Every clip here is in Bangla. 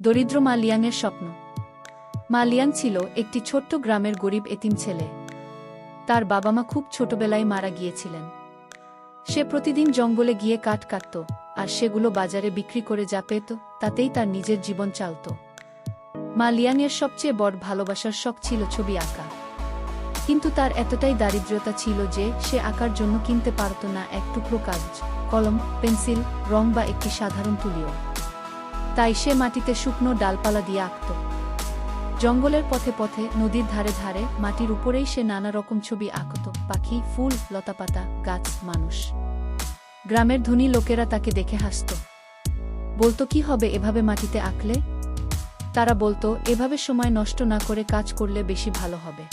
দরিদ্র মা লিয়াংয়ের স্বপ্ন। মা লিয়াং ছিল একটি ছোট্ট গ্রামের গরিব এতিম ছেলে। তার বাবা মা খুব ছোটবেলায় মারা গিয়েছিলেন। সে প্রতিদিন জঙ্গলে গিয়ে কাঠ কাটত, আর সেগুলো বাজারে বিক্রি করে যা পেত, তাতেই তার নিজের জীবন চালত। মা লিয়াংয়ের সবচেয়ে বড় ভালোবাসার শখ ছিল ছবি আঁকা। কিন্তু তার এতটাই দারিদ্রতা ছিল যে সে আঁকার জন্য কিনতে পারত না এক টুকরো কাগজ, কলম, পেন্সিল, রং বা একটি সাধারণ তুলিও। তাই সে মাটিতে শুকনো ডালপালা দিয়ে আঁকত। জঙ্গলের পথে পথে, নদীর ধারে ধারে, মাটির উপরেই সে নানা রকম ছবি আঁকত। পাখি, ফুল, লতাপাতা, গাছ, মানুষ। গ্রামের ধনী লোকেরা তাকে দেখে হাসত। বলতো, কি হবে এভাবে মাটিতে আঁকলে? তারা বলতো, এভাবে সময় নষ্ট না করে কাজ করলে বেশি ভালো হবে।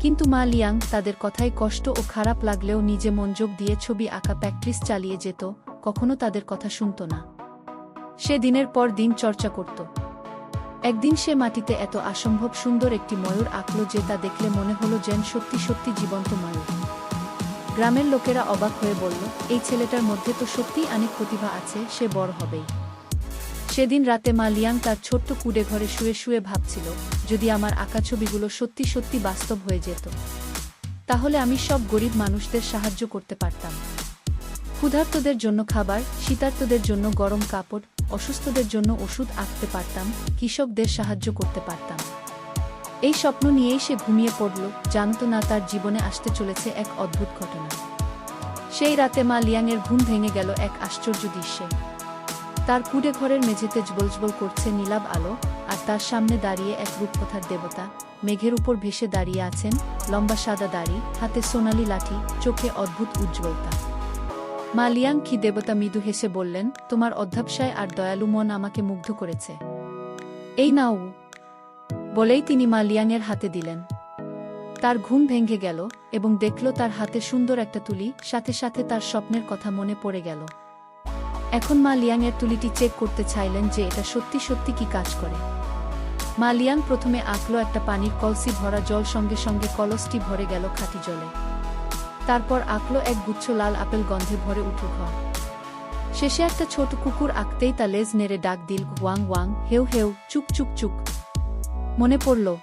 কিন্তু মা লিয়াং তাদের কথায় কষ্ট ও খারাপ লাগলেও নিজে মনোযোগ দিয়ে ছবি আঁকা প্র্যাকটিস চালিয়ে যেত, কখনো তাদের কথা শুনত না। সে দিনের পর দিন চর্চা করত। একদিন সে মাটিতে এত অসম্ভব সুন্দর একটি ময়ূর আঁকল যে তা দেখলে মনে হলো যেন সত্যি সত্যি জীবন্ত ময়ূর। গ্রামের লোকেরা অবাক হয়ে বলল, এই ছেলেটার মধ্যে তো সত্যিই অনেক প্রতিভা আছে, সে বড় হবেই। সেদিন রাতে মা লিয়াং তার ছোট্ট কুডে ঘরে শুয়ে শুয়ে ভাবছিল, যদি আমার আঁকা ছবিগুলো সত্যি সত্যি বাস্তব হয়ে যেত, তাহলে আমি সব গরিব মানুষদের সাহায্য করতে পারতাম। ক্ষুধার্তদের জন্য খাবার, শীতার্তদের জন্য গরম কাপড় অসুস্থদের জন্য ওষুধ আঁকতে পারতাম, কৃষকদের সাহায্য করতে পারতাম। এই স্বপ্ন নিয়েই সে ঘুমিয়ে পড়ল, জানত না তার জীবনে আসতে চলেছে এক অদ্ভুত ঘটনা। সেই রাতে মা লিয়াংয়ের ঘুম ভেঙে গেল এক আশ্চর্য দৃশ্যে। তার কুড়ে ঘরের মেঝেতে জবলজবল করছে নীলাভ আলো, আর তার সামনে দাঁড়িয়ে এক রূপকথার দেবতা। মেঘের উপর ভেসে দাঁড়িয়ে আছেন লম্বা সাদা দাড়ি, হাতে সোনালি লাঠি, চোখে অদ্ভুত উজ্জ্বলতা। মা লিয়াং কি দেবতা মৃদু হেসে বললেন, তোমার অধ্যাবসায় আর দয়ালু মন আমাকে মুগ্ধ করেছে। এই নাও। বলেই তিনি মা লিয়াংয়ের হাতে দিলেন। তার ঘুম ভেঙে গেল এবং দেখল তার হাতে সুন্দর একটা তুলি, সাথে সাথে তার স্বপ্নের কথা মনে পড়ে গেল। এখন মা লিয়াংয়ের তুলিটি চেক করতে চাইলেন যে এটা সত্যি সত্যি কি কাজ করে। মা লিয়াং প্রথমে আঁকলো একটা পানির কলসি ভরা জল সঙ্গে সঙ্গে কলসটি ভরে গেল খাঁটি জলে। তারপর আঁকলো এক গুচ্ছ লাল আপেল গন্ধে ভরে উঠল ঘর। শেষে একটা ছোট কুকুর আঁকতেই তা লেজ নেড়ে ডাক দিল ওয়াং ওয়াং হেউ হেউ, চুক চুক চুক। মনে পড়ল,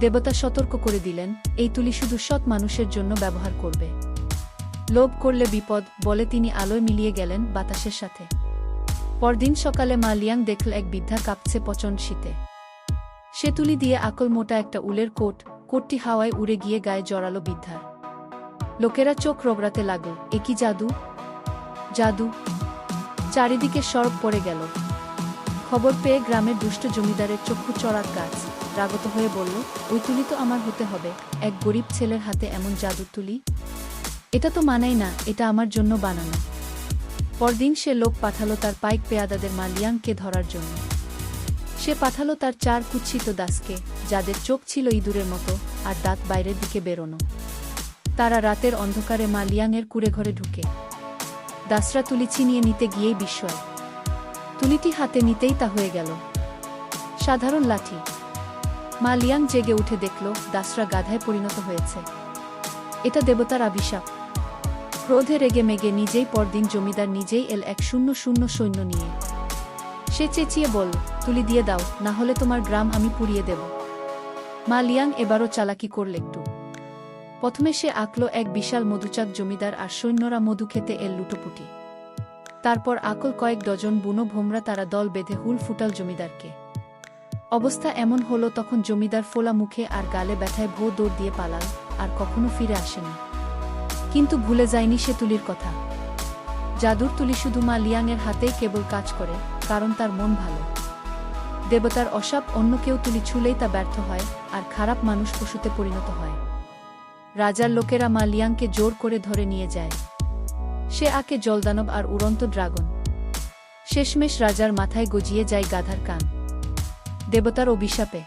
দেবতা সতর্ক করে দিলেন, এই তুলি শুধু সৎ মানুষের জন্য ব্যবহার করবে। লোভ করলে বিপদ, বলে তিনি আলোয় মিলিয়ে গেলেন বাতাসের সাথে। পরদিন সকালে মা লিয়াং দেখল এক বৃদ্ধা কাঁপছে পচন শীতে। সে তুলি দিয়ে আকল মোটা একটা উলের কোট, কোটটি হাওয়ায় উড়ে গিয়ে গায়ে জড়ালো বৃদ্ধার। লোকেরা চোখ রগড়াতে লাগল, এ কি জাদু? জাদু? চারিদিকে সরব পড়ে গেল। খবর পেয়ে গ্রামের দুষ্ট জমিদারের চক্ষু চড়ার গাছ। রাগত হয়ে বলল, ওই তুলি তো আমার হতে হবে, এক গরিব ছেলের হাতে এমন জাদুর তুলি? এটা তো মানাই না, এটা আমার জন্য বানানো। পরদিন সে লোক পাঠালো তার পাইক পেয়াদাদের মালিয়াংকে ধরার জন্য। সে পাঠালো তার চার কুচ্ছিত দাসকে, যাদের চোখ ছিল ইঁদুরের মতো, আর দাঁত বাইরের দিকে বেরোনো। তারা রাতের অন্ধকারে মা লিয়াংয়ের কুড়ে ঘরে ঢুকে। দাসরা তুলি ছিনিয়ে নিতে গিয়েই বিস্ময়। তুলিটি হাতে নিতেই তা হয়ে গেল। সাধারণ লাঠি। মা লিয়াং জেগে উঠে দেখল দাসরা গাধায় পরিণত হয়েছে। এটা দেবতার অভিশাপ ক্রোধে রেগে মেগে নিজেই পরদিন জমিদার নিজেই এল এক শূন্য শূন্য সৈন্য নিয়ে। সে চেঁচিয়ে বল, তুলি দিয়ে দাও, না হলে তোমার গ্রাম আমি পুড়িয়ে দেব। মা লিয়াং এবারও চালাকি করল একটু। প্রথমে সে আঁকল এক বিশাল মধুচাক জমিদার আর সৈন্যরা মধু খেতে এল লুটোপুটি। তারপর আকল কয়েক ডজন বুনো ভোমরা তারা দল বেঁধে হুল ফুটাল জমিদারকে। অবস্থা এমন হলো তখন জমিদার ফোলা মুখে আর গালে ব্যথায় ভো দৌড় দিয়ে পালাল আর কখনো ফিরে আসেনি। কিন্তু ভুলে যায়নি সে তুলির কথা। জাদুর তুলি শুধু মা লিয়াংয়ের হাতেই কেবল কাজ করে, কারণ তার মন ভালো। দেবতার অসাপ অন্য কেউ তুলি ছুলেই তা ব্যর্থ হয় আর খারাপ মানুষ পশুতে পরিণত হয়। রাজার লোকেরা মা লিয়াংকে জোর করে ধরে নিয়ে যায়। সে আকে জলদানব আর উড়ন্ত ড্রাগন। শেষমেশ রাজার মাথায় গজিয়ে যায় গাধার কান। দেবতার অভিশাপে।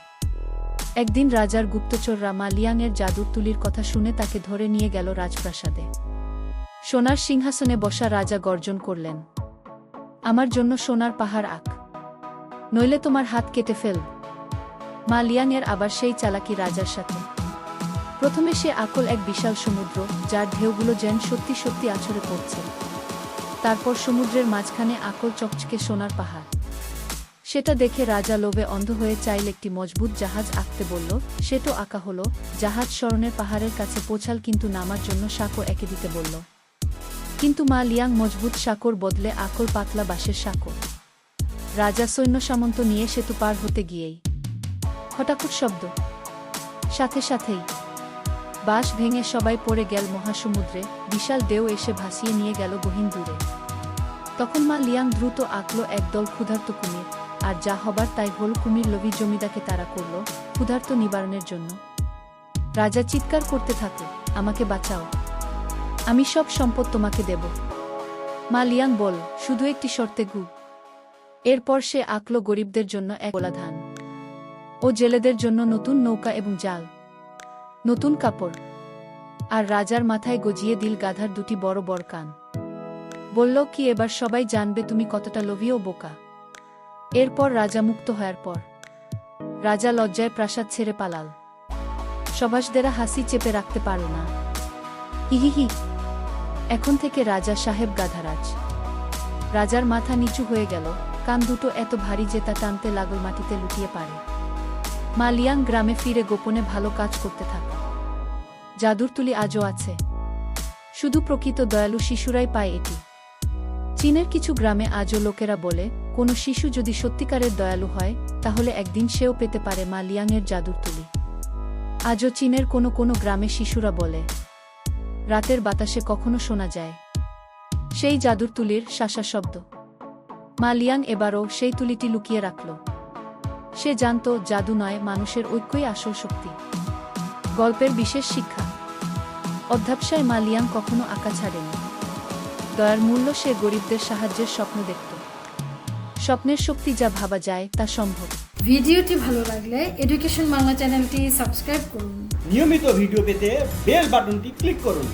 একদিন রাজার গুপ্তচররা মা লিয়াংয়ের জাদুর তুলির কথা শুনে তাকে ধরে নিয়ে গেল রাজপ্রাসাদে। সোনার সিংহাসনে বসা রাজা গর্জন করলেন, আমার জন্য সোনার পাহাড় আঁক। নইলে তোমার হাত কেটে ফেল। মা লিয়াংয়ের আবার সেই চালাকি রাজার সাথে। প্রথমে সে আকল এক বিশাল সমুদ্র, যার ঢেউগুলো যেন সত্যি সত্যি আছড়ে পড়ছে। তারপর সমুদ্রের মাঝখানে আকল চকচকে সোনার পাহাড়। সেটা দেখে রাজা লোভে অন্ধ হয়ে চাইল একটি মজবুত জাহাজ আঁকতে বলল সেটো আঁকা হলো। জাহাজ স্মরণের পাহাড়ের কাছে পৌঁছাল কিন্তু নামার জন্য সাঁকো একে দিতে বলল। কিন্তু মা লিয়াং মজবুত সাঁকোর বদলে আকর পাতলা বাঁশের সাঁকো। রাজা সৈন্য সামন্ত নিয়ে সেতু পার হতে গিয়েই। হঠাৎ শব্দ। সাথে সাথেই বাঁশ ভেঙে সবাই পড়ে গেল মহাসমুদ্রে, বিশাল ঢেউ এসে ভাসিয়ে নিয়ে গেল গহীন দূরে। তখন মা লিয়াং দ্রুত আঁকল একদল ক্ষুধার্ত কুমির, আর যা হবার তাই হল কুমির লোভী জমিদাকে তারা করল ক্ষুধার্ত নিবারণের জন্য। রাজা চিৎকার করতে থাকল আমাকে বাঁচাও। আমি সব সম্পদ তোমাকে দেব। মা লিয়াং বল, শুধু একটি শর্তে গু। এরপর সে আঁকল গরিবদের জন্য এক গোলা ধান ও জেলেদের জন্য নতুন নৌকা এবং জাল। নতুন কাপড়। আর রাজার মাথায় গজিয়ে দিল গাধার দুটি বড় বড় কান বলল, কি এবার সবাই জানবে তুমি কতটা লোভী ও বোকা? এরপর রাজা মুক্ত হওয়ার পর, রাজা লজ্জায় প্রাসাদ ছেড়ে পালাল। সভাসদেরা হাসি চেপে রাখতে পারল না। হিহিহি এখন থেকে রাজা সাহেব গাধারাজ। রাজার মাথা নিচু হয়ে গেল, কান দুটো এত ভারী যে তা টানতে লাগল মাটিতে লুটিয়ে পারে। মা লিয়াং গ্রামে ফিরে গোপনে ভালো কাজ করতে থাকল জাদুর তুলি আজও আছে। শুধু প্রকৃত দয়ালু শিশুরাই পায় এটি। চীনের কিছু গ্রামে আজও লোকেরা বলে, কোনো শিশু যদি সত্যিকারের দয়ালু হয়, তাহলে একদিন সেও পেতে পারে মা লিয়াংয়ের জাদুর তুলি। আজও চীনের কোনো কোনো গ্রামে শিশুরা বলে, রাতের বাতাসে কখনো শোনা যায়। সেই জাদুর তুলির শাসা শব্দ। মা লিয়াং এবারও সেই তুলিটি লুকিয়ে রাখল। সে জানত জাদু নয় মানুষের ঐক্যই আসল শক্তি। গল্পের বিশেষ শিক্ষা। অধ্যাপসায় মা লিয়াং কখনো আঁকা ছাড়েনি। দয়ার মূল্য সে গরিবদের সাহায্যের স্বপ্ন দেখত। স্বপ্নের শক্তি যা ভাবা যায় তা সম্ভব। ভিডিওটি ভালো লাগলে এডুকেশন বাংলা চ্যানেলটি সাবস্ক্রাইব করুন। নিয়মিত ভিডিও পেতে বেল বাটনটি ক্লিক করুন।